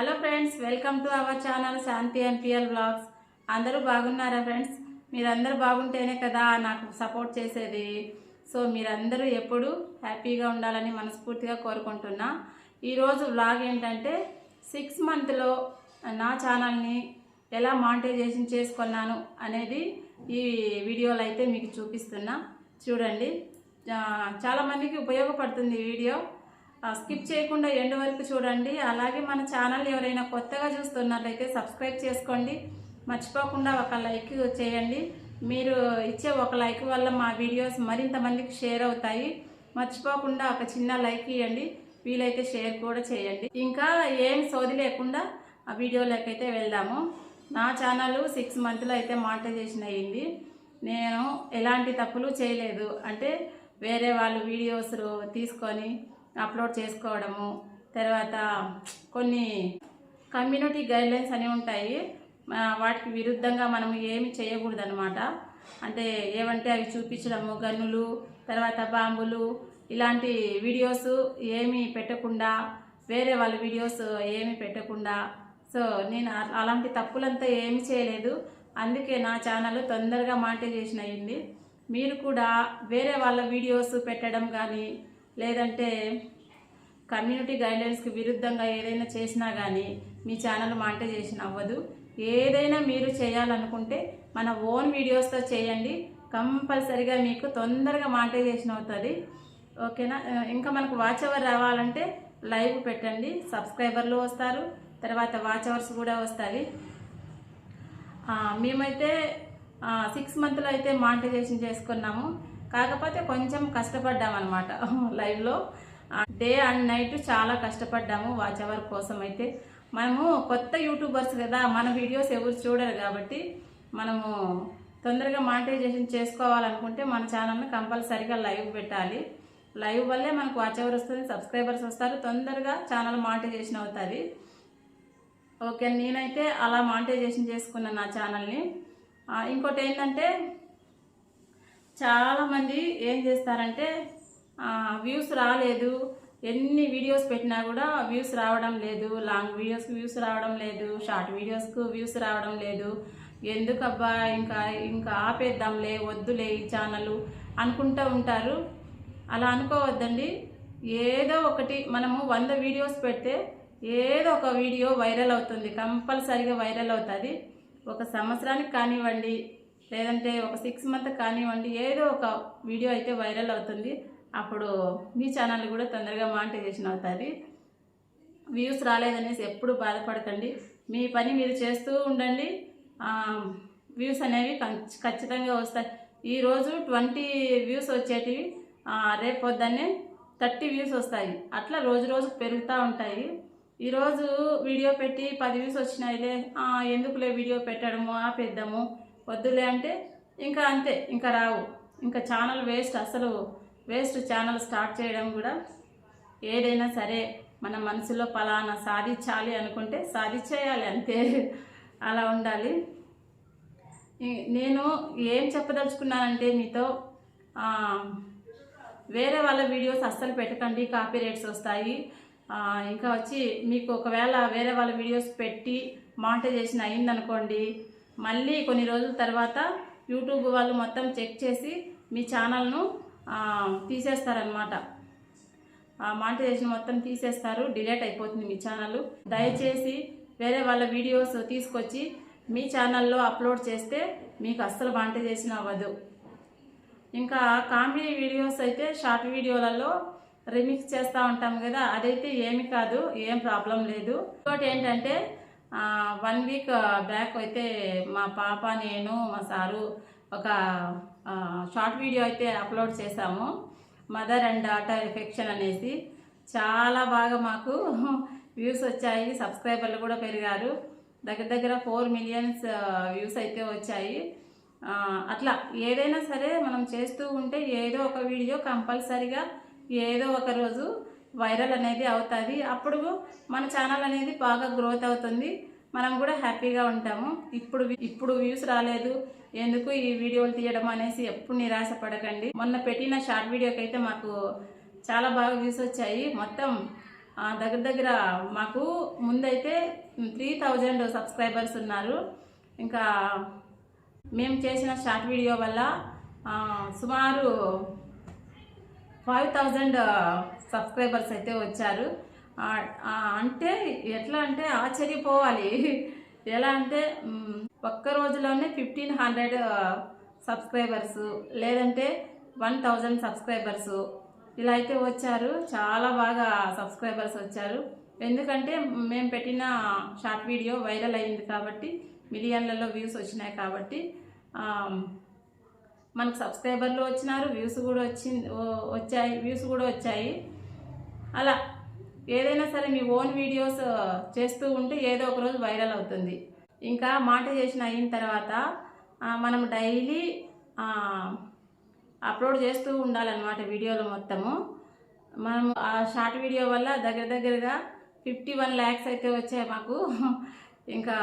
Hello friends welcome to our channel Shanti MPL vlogs అందరూ బాగున్నారా friends మీరందరూ బాగుంటేనే కదా నాకు సపోర్ట్ చేసేది. సో మీరందరూ ఎప్పుడు హ్యాపీగా ఉండాలని మనస్ఫూర్తిగా కోరుకుంటున్నా. ఈరోజు బ్లాగ్ ఏంటంటే సిక్స్ మంత్లో నా ఛానల్ని ఎలా మానిటైజేషన్ చేసుకున్నాను అనేది ఈ వీడియోలో అయితే మీకు చూపిస్తున్నా. చూడండి. చాలామందికి ఉపయోగపడుతుంది ఈ వీడియో స్కిప్ చేయకుండా ఎండ్ వరకు చూడండి. అలాగే మన ఛానల్ ఎవరైనా కొత్తగా చూస్తున్నట్లయితే సబ్స్క్రైబ్ చేసుకోండి. మర్చిపోకుండా ఒక లైక్ చేయండి. మీరు ఇచ్చే ఒక లైక్ వల్ల మా వీడియోస్ మరింత మందికి షేర్ అవుతాయి. మర్చిపోకుండా ఒక చిన్న లైక్ ఇవ్వండి. వీలైతే షేర్ కూడా చేయండి. ఇంకా ఏం సోది లేకుండా ఆ వీడియోలోకైతే వెళ్దాము. నా ఛానల్ సిక్స్ మంత్లో అయితే మానిటైజేషన్ అయ్యింది. నేను ఎలాంటి తప్పులు చేయలేదు. అంటే వేరే వాళ్ళు వీడియోస్ తీసుకొని అప్లోడ్ చేసుకోవడము తర్వాత కొన్ని కమ్యూనిటీ గైడ్లైన్స్ అని ఉంటాయి. వాటికి విరుద్ధంగా మనం ఏమి చేయకూడదు అనమాట అంటే ఏమంటే అవి చూపించడము గన్నులు తర్వాత బాంబులు ఇలాంటి వీడియోస్ ఏమీ పెట్టకుండా వేరే వాళ్ళ వీడియోస్ ఏమీ పెట్టకుండా. సో నేను అలాంటి తప్పులంతా ఏమీ చేయలేదు. అందుకే నా ఛానల్ తొందరగా మానిటైజేషన్ అయ్యింది. మీరు కూడా వేరే వాళ్ళ వీడియోస్ పెట్టడం కానీ లేదంటే కమ్యూనిటీ గైడ్లైన్స్కి విరుద్ధంగా ఏదైనా చేసినా కానీ మీ ఛానల్ మానిటైజేషన్ అవ్వదు. ఏదైనా మీరు చేయాలనుకుంటే మన ఓన్ వీడియోస్తో చేయండి. కంపల్సరిగా మీకు తొందరగా మానిటైజేషన్ అవుతుంది. ఓకేనా? ఇంకా మనకు వాచ్ అవర్ రావాలంటే లైవ్ పెట్టండి. సబ్స్క్రైబర్లు వస్తారు. తర్వాత వాచ్ అవర్స్ కూడా వస్తాయి. మేమైతే సిక్స్ మంత్లో అయితే మానిటైజేషన్ చేసుకున్నాము. కాకపోతే కొంచెం కష్టపడ్డాం అనమాట లైవ్లో డే అండ్ నైట్ చాలా కష్టపడ్డాము వాచ్ అవర్ కోసం అయితే మనము కొత్త యూట్యూబర్స్ కదా మన వీడియోస్ ఎవరు చూడరు కాబట్టి మనము తొందరగా మానిటైజేషన్ చేసుకోవాలనుకుంటే మన ఛానల్ని కంపల్సరీగా లైవ్ పెట్టాలి. లైవ్ వల్లే మనకు వాచ్ అవర్ వస్తుంది సబ్స్క్రైబర్స్ వస్తారు తొందరగా ఛానల్ మానిటైజేషన్ అవుతుంది. ఓకే నేనైతే అలా మానిటైజేషన్ చేసుకున్నాను నా ఛానల్ని. ఇంకోటి ఏంటంటే చాలామంది ఏం చేస్తారంటే వ్యూస్ రాలేదు. ఎన్ని వీడియోస్ పెట్టినా కూడా వ్యూస్ రావడం లేదు. లాంగ్ వీడియోస్కి వ్యూస్ రావడం లేదు. షార్ట్ వీడియోస్కు వ్యూస్ రావడం లేదు. ఎందుకబ్బా ఇంకా ఇంకా ఆపేద్దాంలే వద్దులే ఈ ఛానల్ అనుకుంటూ ఉంటారు. అలా అనుకోవద్దండి. ఏదో ఒకటి మనము వంద వీడియోస్ పెడితే ఏదో ఒక వీడియో వైరల్ అవుతుంది. కంపల్సరీగా వైరల్ అవుతుంది. ఒక సంవత్సరానికి కానివ్వండి లేదంటే ఒక సిక్స్ మంత్ కానివ్వండి ఏదో ఒక వీడియో అయితే వైరల్ అవుతుంది. అప్పుడు మీ ఛానల్ కూడా తొందరగా మానిటైజేషన్ అవుతుంది. వ్యూస్ రాలేదనేసి ఎప్పుడు బాధపడకండి. మీ పని మీరు చేస్తూ ఉండండి. వ్యూస్ అనేవి ఖచ్చితంగా వస్తాయి. ఈరోజు ట్వంటీ వ్యూస్ వచ్చేటివి రేపు పొద్దున్నే థర్టీ వ్యూస్ వస్తాయి. అట్లా రోజు రోజు పెరుగుతూ ఉంటాయి. ఈరోజు వీడియో పెట్టి పది వ్యూస్ వచ్చినాయిలే. ఎందుకులే వీడియో పెట్టడము ఆపేద్దాము? వద్దులే అంటే ఇంకా అంతే ఇంకా రావు. ఇంకా ఛానల్ వేస్ట్ అసలు వేస్ట్ ఛానల్ స్టార్ట్ చేయడం కూడా ఏదైనా సరే మన మనసులో పలానా సాధించాలి అనుకుంటే సాధించేయాలి అంతే. అలా ఉండాలి. నేను ఏం చెప్పదలుచుకున్నానంటే మీతో వేరే వాళ్ళ వీడియోస్ అస్సలు పెట్టకండి కాపీ రేట్స్ వస్తాయి ఇంకా వచ్చి మీకు ఒకవేళ వేరే వాళ్ళ వీడియోస్ పెట్టి మానిటైజేషన్ అయిందనుకోండి మళ్ళీ కొన్ని రోజుల తర్వాత యూట్యూబ్ వాళ్ళు మొత్తం చెక్ చేసి మీ ఛానల్ను తీసేస్తారనమాట ఆ మానిటైజేషన్ మొత్తం తీసేస్తారు డిలేట్ అయిపోతుంది మీ ఛానల్. దయచేసి వేరే వాళ్ళ వీడియోస్ తీసుకొచ్చి మీ ఛానల్లో అప్లోడ్ చేస్తే మీకు అస్సలు మానిటైజేషన్ అవ్వదు. ఇంకా కామెడీ వీడియోస్ అయితే షార్ట్ వీడియోలలో రిమిక్స్ చేస్తూ ఉంటాం కదా అదైతే ఏమి కాదు ఏం ప్రాబ్లం లేదు. ఇంకోటి ఏంటంటే వన్ వీక్ బ్యాక్ అయితే మా పాప నేను మా సారు ఒక షార్ట్ వీడియో అయితే అప్లోడ్ చేశాము మదర్ అండ్ డాటర్ ఎఫెక్షన్ అనేసి. చాలా బాగా మాకు వ్యూస్ వచ్చాయి. సబ్స్క్రైబర్లు కూడా పెరిగారు. దగ్గర దగ్గర ఫోర్ మిలియన్స్ వ్యూస్ అయితే వచ్చాయి. అట్లా ఏదైనా సరే మనం చేస్తూ ఉంటే ఏదో ఒక వీడియో కంపల్సరిగా ఏదో ఒక రోజు వైరల్ అనేది అవుతుంది. అప్పుడు మన ఛానల్ అనేది బాగా గ్రోత్ అవుతుంది. మనం కూడా హ్యాపీగా ఉంటాము. ఇప్పుడు ఇప్పుడు వ్యూస్ రాలేదు. ఎందుకు ఈ వీడియోలు తీయడం అనేసి ఎప్పుడు నిరాశ పడకండి. మొన్న పెట్టిన షార్ట్ వీడియోకి అయితే మాకు చాలా బాగా వ్యూస్ వచ్చాయి. మొత్తం దగ్గర దగ్గర మాకు ముందైతే త్రీ థౌజండ్ సబ్స్క్రైబర్స్ ఉన్నారు. ఇంకా మేము చేసిన షార్ట్ వీడియో వల్ల సుమారు ఫైవ్ థౌజండ్ సబ్స్క్రైబర్స్ అయితే వచ్చారు. అంటే ఎట్లా అంటే ఆశ్చర్యపోవాలి. ఎలా అంటే ఒక్క రోజులోనే ఫిఫ్టీన్ హండ్రెడ్ సబ్స్క్రైబర్స్ లేదంటే వన్ థౌజండ్ సబ్స్క్రైబర్స్ ఇలా అయితే వచ్చారు. చాలా బాగా సబ్స్క్రైబర్స్ వచ్చారు. ఎందుకంటే మేము పెట్టిన షార్ట్ వీడియో వైరల్ అయింది కాబట్టి మిలియన్లలో వ్యూస్ వచ్చినాయి కాబట్టి మనకు సబ్స్క్రైబర్లు వచ్చినారు వ్యూస్ కూడా వచ్చి వచ్చాయి వ్యూస్ కూడా వచ్చాయి. అలా ఏదైనా సరే మీ ఓన్ వీడియోస్ చేస్తూ ఉంటే ఏదో ఒక రోజు వైరల్ అవుతుంది. ఇంకా మాట చేసిన అయిన తర్వాత మనం డైలీ అప్లోడ్ చేస్తూ ఉండాలన్నమాట వీడియోలు మొత్తము. మనం ఆ షార్ట్ వీడియో వల్ల దగ్గర దగ్గరగా ఫిఫ్టీ వన్ ల్యాక్స్ అయితే వచ్చాయి మాకు. ఇంకా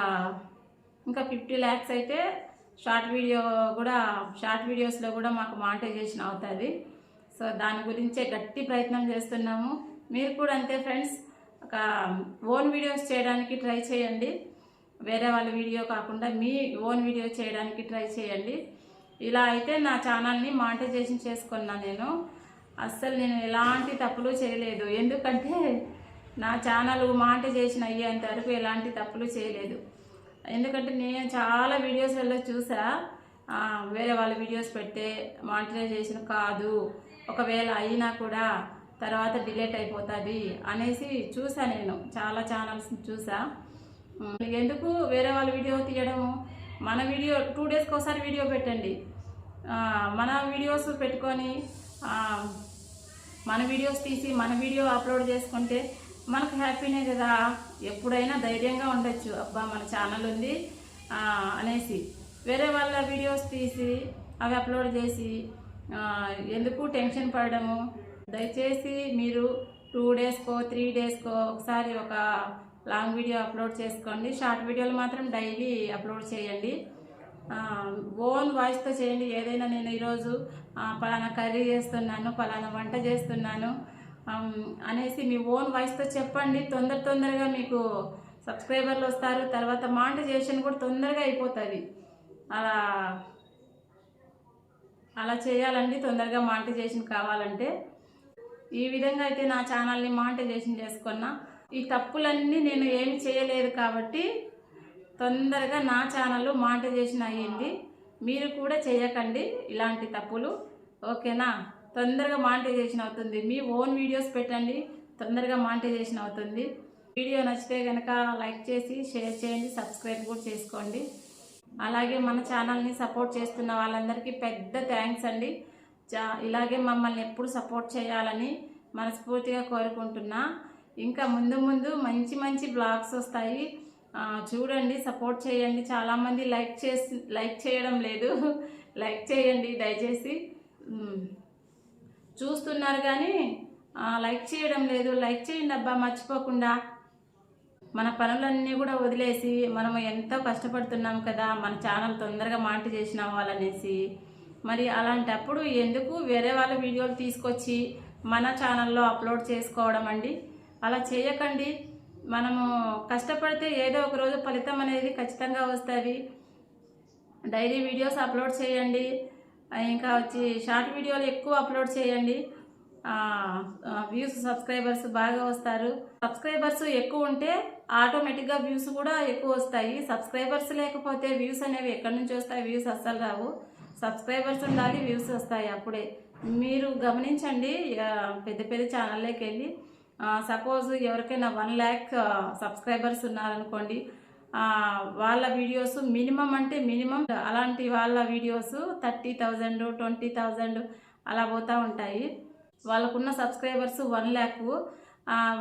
ఇంకా ఫిఫ్టీ ల్యాక్స్ అయితే షార్ట్ వీడియో కూడా షార్ట్ వీడియోస్లో కూడా మాకు మానిటైజేషన్ అవుతుంది. సో దాని గురించే గట్టి ప్రయత్నం చేస్తున్నాము. మీరు కూడా అంతే ఫ్రెండ్స్ ఒక ఓన్ వీడియోస్ చేయడానికి ట్రై చేయండి. వేరే వాళ్ళ వీడియో కాకుండా మీ ఓన్ వీడియో చేయడానికి ట్రై చేయండి. ఇలా అయితే నా ఛానల్ని మానిటైజేషన్ చేసుకున్నా నేను. అస్సలు నేను ఎలాంటి తప్పులు చేయలేదు. ఎందుకంటే నా ఛానల్ మానిటైజేషన్ అయ్యేంత వరకు ఎలాంటి తప్పులు చేయలేదు. ఎందుకంటే నేను చాలా వీడియోస్లలో చూసా వేరే వాళ్ళ వీడియోస్ పెడితే మానిటైజేషన్ కాదు. ఒకవేళ అయినా కూడా తర్వాత డిలేట్ అయిపోతుంది అనేసి చూసా నేను. చాలా ఛానల్స్ చూసా. ఎందుకు వేరే వాళ్ళ వీడియో తీయడము? మన వీడియో టూ డేస్కి ఒకసారి వీడియో పెట్టండి. మన వీడియోస్ పెట్టుకొని మన వీడియోస్ తీసి మన వీడియో అప్లోడ్ చేసుకుంటే మనకు హ్యాపీనే కదా. ఎప్పుడైనా ధైర్యంగా ఉండొచ్చు. అబ్బా మన ఛానల్ ఉంది అనేసి. వేరే వాళ్ళ వీడియోస్ తీసి అవి అప్లోడ్ చేసి ఎందుకు టెన్షన్ పడడము? దయచేసి మీరు టూ డేస్కో త్రీ డేస్కో ఒకసారి ఒక లాంగ్ వీడియో అప్లోడ్ చేసుకోండి. షార్ట్ వీడియోలు మాత్రం డైలీ అప్లోడ్ చేయండి. ఓన్ వాయిస్తో చేయండి. ఏదైనా నేను ఈరోజు పలానా కర్రీ చేస్తున్నాను పలానా వంట చేస్తున్నాను అనేసి మీ ఓన్ వాయిస్తో చెప్పండి. తొందర తొందరగా మీకు సబ్స్క్రైబర్లు వస్తారు. తర్వాత మానిటైజేషన్ కూడా తొందరగా అయిపోతుంది. అలా అలా చేయాలండి. తొందరగా మానిటైజేషన్ కావాలంటే. ఈ విధంగా అయితే నా ఛానల్ని మానిటైజేషన్ చేసుకున్నా. ఈ తప్పులన్నీ నేను ఏమి చేయలేదు కాబట్టి తొందరగా నా ఛానల్ మానిటైజేషన్ అయ్యింది. మీరు కూడా చేయకండి ఇలాంటి తప్పులు. ఓకేనా? తొందరగా మానిటైజేషన్ అవుతుంది. మీ ఓన్ వీడియోస్ పెట్టండి. తొందరగా మానిటైజేషన్ అవుతుంది. వీడియో నచ్చితే కనుక లైక్ చేసి షేర్ చేయండి సబ్స్క్రైబ్ కూడా చేసుకోండి. అలాగే మన ఛానల్ని సపోర్ట్ చేస్తున్న వాళ్ళందరికీ పెద్ద థ్యాంక్స్ అండి. చా ఇలాగే మమ్మల్ని ఎప్పుడు సపోర్ట్ చేయాలని మనస్ఫూర్తిగా కోరుకుంటున్నా. ఇంకా ముందు ముందు మంచి మంచి బ్లాగ్స్ వస్తాయి. చూడండి సపోర్ట్ చేయండి. చాలామంది లైక్ చేసి లైక్ చేయడం లేదు. లైక్ చేయండి దయచేసి. చూస్తున్నారు కానీ లైక్ చేయడం లేదు. లైక్ చేయండి అబ్బా మర్చిపోకుండా. మన పనులన్నీ కూడా వదిలేసి మనం ఎంతో కష్టపడుతున్నాం కదా మన ఛానల్ తొందరగా మాంటి చేసిన వాళ్ళనేసి మరి అలాంటప్పుడు ఎందుకు వేరే వాళ్ళ వీడియోలు తీసుకొచ్చి మన ఛానల్లో అప్లోడ్ చేసుకోవడం అండి? అలా చేయకండి. మనము కష్టపడితే ఏదో ఒక రోజు ఫలితం అనేది ఖచ్చితంగా వస్తుంది. డైలీ వీడియోస్ అప్లోడ్ చేయండి. ఇంకా వచ్చి షార్ట్ వీడియోలు ఎక్కువ అప్లోడ్ చేయండి. వ్యూస్ సబ్స్క్రైబర్స్ బాగా వస్తారు. సబ్స్క్రైబర్స్ ఎక్కువ ఉంటే ఆటోమేటిక్గా వ్యూస్ కూడా ఎక్కువ వస్తాయి. సబ్స్క్రైబర్స్ లేకపోతే వ్యూస్ అనేవి ఎక్కడి నుంచి వస్తాయి? వ్యూస్ అస్సలు రావు. సబ్స్క్రైబర్స్ ఉండాలి వ్యూస్ వస్తాయి. అప్పుడే మీరు గమనించండి పెద్ద పెద్ద ఛానల్లోకి వెళ్ళి. సపోజ్ ఎవరికైనా వన్ ల్యాక్ సబ్స్క్రైబర్స్ ఉన్నారనుకోండి వాళ్ళ వీడియోస్ మినిమం అంటే మినిమం అలాంటి వాళ్ళ videos thirty thousand twenty thousand అలా పోతూ ఉంటాయి. వాళ్ళకున్న సబ్స్క్రైబర్స్ వన్ ల్యాక్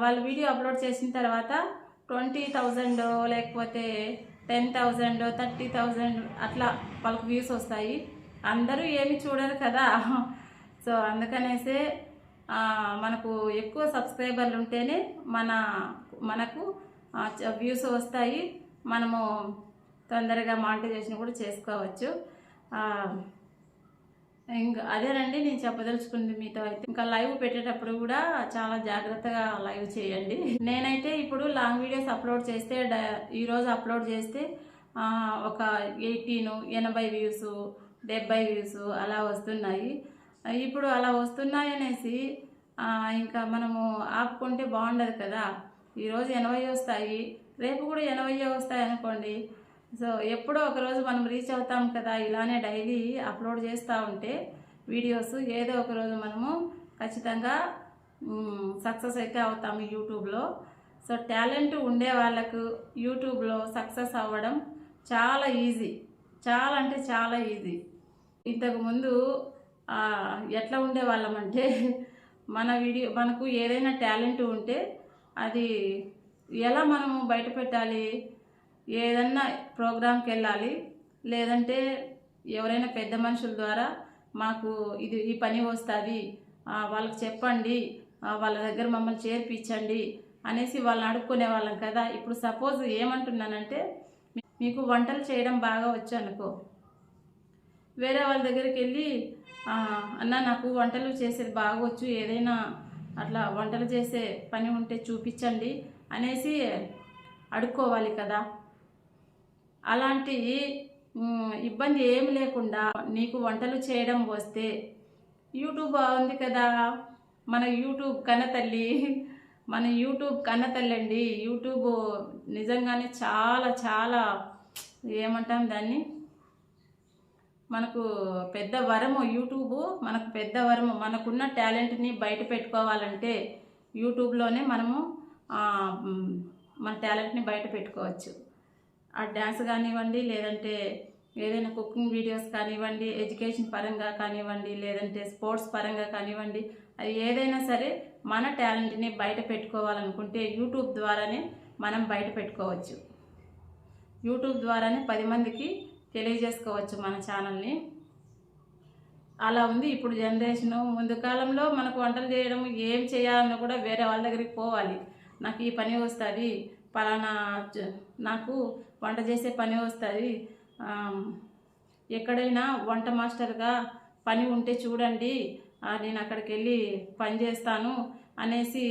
వాళ్ళ వీడియో అప్లోడ్ చేసిన తర్వాత ట్వంటీ థౌజండ్ లేకపోతే టెన్ థౌజండ్ థర్టీ థౌజండ్ అట్లా వాళ్ళకు వ్యూస్ వస్తాయి. అందరూ ఏమి చూడరు కదా. సో అందుకనేసే మనకు ఎక్కువ సబ్స్క్రైబర్లు ఉంటేనే మన మనకు వ్యూస్ వస్తాయి. మనము తొందరగా మానిటైజేషన్ కూడా చేసుకోవచ్చు. ఇంకా అదేనండి నేను చెప్పదలుచుకుంది మీతో అయితే. ఇంకా లైవ్ పెట్టేటప్పుడు కూడా చాలా జాగ్రత్తగా లైవ్ చేయండి. నేనైతే ఇప్పుడు లాంగ్ వీడియోస్ అప్లోడ్ చేస్తే డ- ఈరోజు అప్లోడ్ చేస్తే ఒక ఎయిటీను ఎనభై వ్యూస్ డెబ్బై వ్యూస్ అలా వస్తున్నాయి. ఇప్పుడు అలా వస్తున్నాయి అనేసి ఇంకా మనము ఆపుకుంటే బాగుండదు కదా. ఈరోజు ఎనభై వస్తాయి రేపు కూడా ఎనభై వస్తాయి అనుకోండి. సో ఎప్పుడో ఒకరోజు మనం రీచ్ అవుతాం కదా ఇలానే డైలీ అప్లోడ్ చేస్తూ ఉంటే వీడియోస్ ఏదో ఒక రోజు మనము ఖచ్చితంగా సక్సెస్ అయితే అవుతాము యూట్యూబ్లో. సో టాలెంట్ ఉండే వాళ్ళకు యూట్యూబ్లో సక్సెస్ అవ్వడం చాలా ఈజీ. చాలా అంటే చాలా ఈజీ. ఇంతకుముందు ఎట్లా ఉండేవాళ్ళమంటే మన వీడియో మనకు ఏదైనా టాలెంట్ ఉంటే అది ఎలా మనము బయట పెట్టాలి ఏదన్నా ప్రోగ్రాంకి వెళ్ళాలి లేదంటే ఎవరైనా పెద్ద మనుషుల ద్వారా మాకు ఇది ఈ పని వస్తుంది వాళ్ళకి చెప్పండి వాళ్ళ దగ్గర మమ్మల్ని చేర్పించండి అనేసి వాళ్ళని అడుక్కునే వాళ్ళం కదా. ఇప్పుడు సపోజ్ ఏమంటున్నానంటే మీకు వంటలు చేయడం బాగా వచ్చు అనుకో. వేరే వాళ్ళ దగ్గరికి వెళ్ళి అన్న నాకు వంటలు చేసేది బాగా వచ్చు ఏదైనా అట్లా వంటలు చేసే పని ఉంటే చూపించండి అనేసి అడుక్కోవాలి కదా. అలాంటి ఇబ్బంది ఏమి లేకుండా నీకు వంటలు చేయడం వస్తే యూట్యూబ్ ఉంది కదా. మన యూట్యూబ్ కన్నతల్లి మన యూట్యూబ్ కన్నతల్లి అండి యూట్యూబ్ నిజంగానే చాలా చాలా ఏమంటాం దాన్ని? మనకు పెద్ద వరము యూట్యూబ్ మనకు పెద్ద వరము మనకున్న టాలెంట్ని బయట పెట్టుకోవాలంటే యూట్యూబ్లోనే మనము మన టాలెంట్ని బయట పెట్టుకోవచ్చు. ఆ డ్యాన్స్ కానివ్వండి లేదంటే ఏదైనా కుకింగ్ వీడియోస్ కానివ్వండి ఎడ్యుకేషన్ పరంగా కానివ్వండి లేదంటే స్పోర్ట్స్ పరంగా కానివ్వండి అది ఏదైనా సరే మన టాలెంట్ని బయట పెట్టుకోవాలనుకుంటే యూట్యూబ్ ద్వారానే మనం బయట పెట్టుకోవచ్చు. యూట్యూబ్ ద్వారానే పది మందికి తెలియజేసుకోవచ్చు మన ఛానల్ని. అలా ఉంది. ఇప్పుడు జనరేషను ముందు కాలంలో మనకు వంటలు చేయడం ఏం చేయాలన్నా కూడా వేరే వాళ్ళ దగ్గరికి పోవాలి. నాకు ఈ పని వస్తుంది. పలానా నాకు వంట చేసే పని వస్తుంది. ఎక్కడైనా వంట మాస్టర్గా పని ఉంటే చూడండి. నేను అక్కడికి వెళ్ళి పని చేస్తాను అనేసి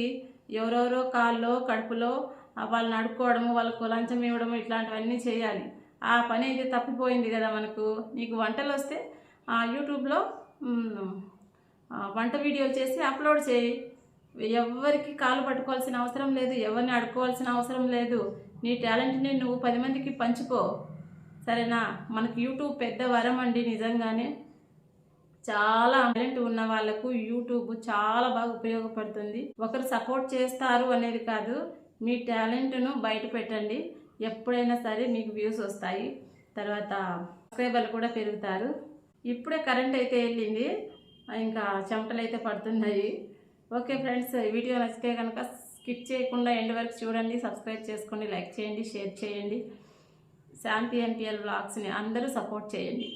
ఎవరెవరో కాల్లో కడుపులో వాళ్ళు వాళ్ళని అడుక్కోవడము వాళ్ళకు లంచం ఇవ్వడము ఇట్లాంటివన్నీ చేయాలి. ఆ పని అయితే తప్పిపోయింది కదా మనకు. నీకు వంటలు వస్తే ఆ, యూట్యూబ్లో వంట వీడియోలు చేసి అప్లోడ్ చేయి. ఎవరికి కాలు పట్టుకోవాల్సిన అవసరం లేదు ఎవరిని అడుక్కోవాల్సిన అవసరం లేదు. నీ టాలెంట్ని నువ్వు పది మందికి పంచుకో. సరేనా? మనకు యూట్యూబ్ పెద్ద వరం అండి నిజంగానే. చాలా టాలెంట్ ఉన్న వాళ్ళకు యూట్యూబ్ చాలా బాగా ఉపయోగపడుతుంది. ఒకరు సపోర్ట్ చేస్తారు అనేది కాదు మీ టాలెంట్ను బయట పెట్టండి. ఎప్పుడైనా సరే మీకు వ్యూస్ వస్తాయి. తర్వాత సబ్స్క్రైబర్లు కూడా పెరుగుతారు. ఇప్పుడే కరెంట్ అయితే వెళ్ళింది. ఇంకా చెమటలు అయితే పడుతున్నాయి. ఓకే ఫ్రెండ్స్ వీడియో నచ్చితే కనుక స్కిప్ చేయకుండా ఎండ్ వరకు చూడండి. సబ్స్క్రైబ్ చేసుకోండి లైక్ చేయండి షేర్ చేయండి. శాంతి ఎంపీఎల్ బ్లాగ్స్ని అందరూ సపోర్ట్ చేయండి.